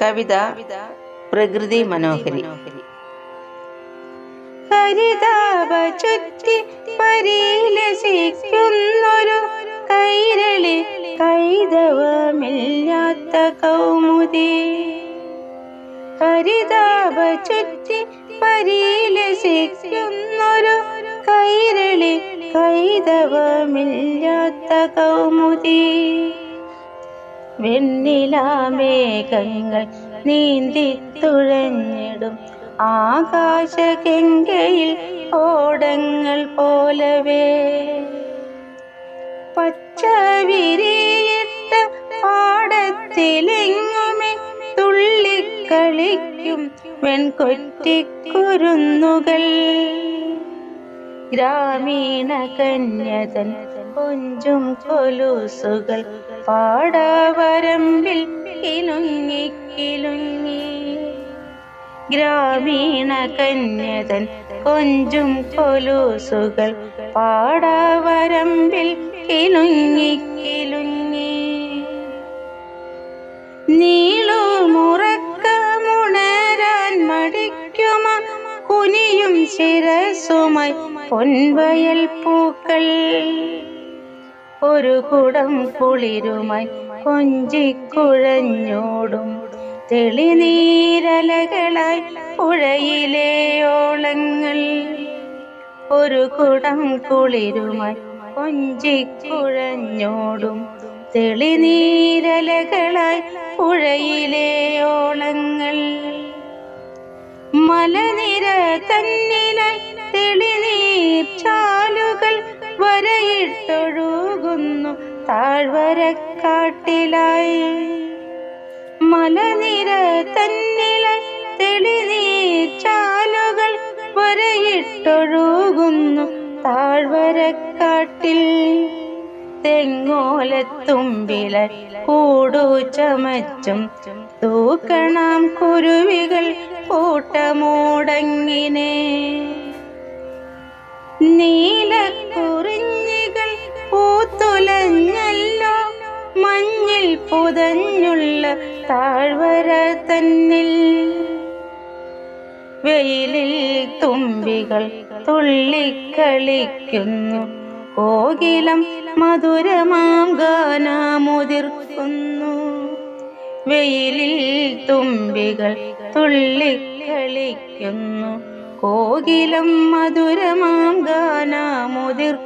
കവിത പ്രകൃതി മനോഹരി. ഹരിതാപ ചുറ്റി പരിലസിക്കുന്നൊരു കൈരളി കൈതവമില്ലാത്ത കൗമുദി. ഹരിതാപ ചുറ്റി പരിലസിക്കുന്നൊരു കൈരളി കൈതവമില്ലാത്ത കൗമുദി. വെണ്ണിലാമേഘങ്ങൾ നീന്തി തുഴഞ്ഞിടും. ആകാശഗംഗയിൽ ഓടങ്ങൾ പോലവേ. പച്ചവിരിയിട്ട പാടത്തിലെങ്ങുമേ തുള്ളിക്കളിക്കും. വെൺകൊറ്റിക്കുരുന്നുകൾ ഗ്രാമീണ കന്യതൻ കൊഞ്ചും കൊലുസുകൾ പാടാവരമ്പിൽ കിലുങ്ങി കിലുങ്ങി. ഗ്രാമീണ കന്യതൻ കൊഞ്ചും കൊലുസുകൾ പാടാവരമ്പിൽ കിലുങ്ങി പൊൻവയൽ പൂക്കൾ. ഒരു കുടം കുളിരുമായി കൊഞ്ചിക്കുഴഞ്ഞോടും തെളിനീരലകളായി പുഴയിലെ ഓളങ്ങൾ. ഒരു കുടം കുളിരുമായി കൊഞ്ചിക്കുഴഞ്ഞോടും തെളിനീരലകളായി പുഴയിലെ ഓളങ്ങൾ. തന്നിലായി ചാലുകൾ വരയിട്ടൊഴുകുന്നു താഴ്വരക്കാട്ടിലായി. മലനിര തന്നില തെളിനീ ചാലുകൾ വരയിട്ടൊഴുകുന്നു താഴ്വരക്കാട്ടിൽ. തെങ്ങോലത്തുമ്പില കൂടു ചമച്ചും തൂക്കണം കുരുവികൾ പുതഞ്ഞുള്ള താഴ്വര തന്നിൽ വെയിലിൽ തുമ്പികൾ തുള്ളിക്കളിക്കുന്നു. കോകിലം മധുരമാം ഗാനമുതിർക്കുന്നു. വെയിലിൽ തുമ്പികൾ തുള്ളിക്കളിക്കുന്നു. കോകിലം മധുരമാം ഗാനമുതിർക്കുന്നു.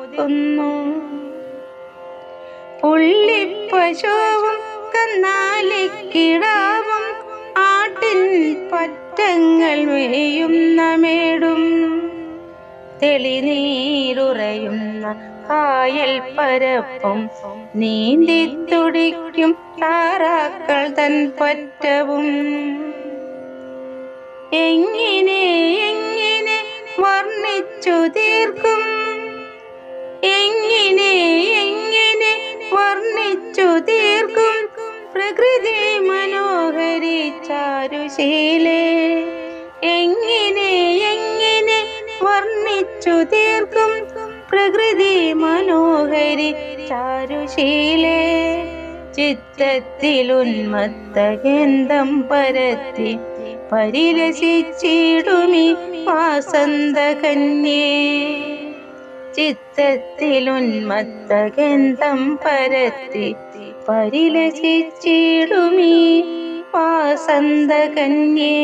പുള്ളിപ്പശുവും കന്നാലിക്കിടാവും. ആട്ടിൻ പറ്റങ്ങൾ മേയുന്ന മേടും തെളിനീരുറയുന്ന കായൽ പരപ്പും നീന്തി തുടിക്കും താറാക്കൾ തൻ പറ്റവും. എങ്ങനെ എങ്ങനെ വർണിച്ചു തീർക്കും വർണിച്ചു തീർക്കും. പ്രകൃതി മനോഹരി ചാരുശീലേ എങ്ങനെ എങ്ങനെ വർണിച്ചു തീർക്കും. പ്രകൃതി മനോഹരി ചാരുശീലേ ചിത്തത്തിലുന്മത്തഗന്ധം പരത്തി പരിലസിച്ചിടുമി വാസന്തകന്യേ ചിത്തത്തിലുന്മത്തഗന്ധം പരത്തി പരിലസിച്ചിടുമീ വാസന്തകന്യേ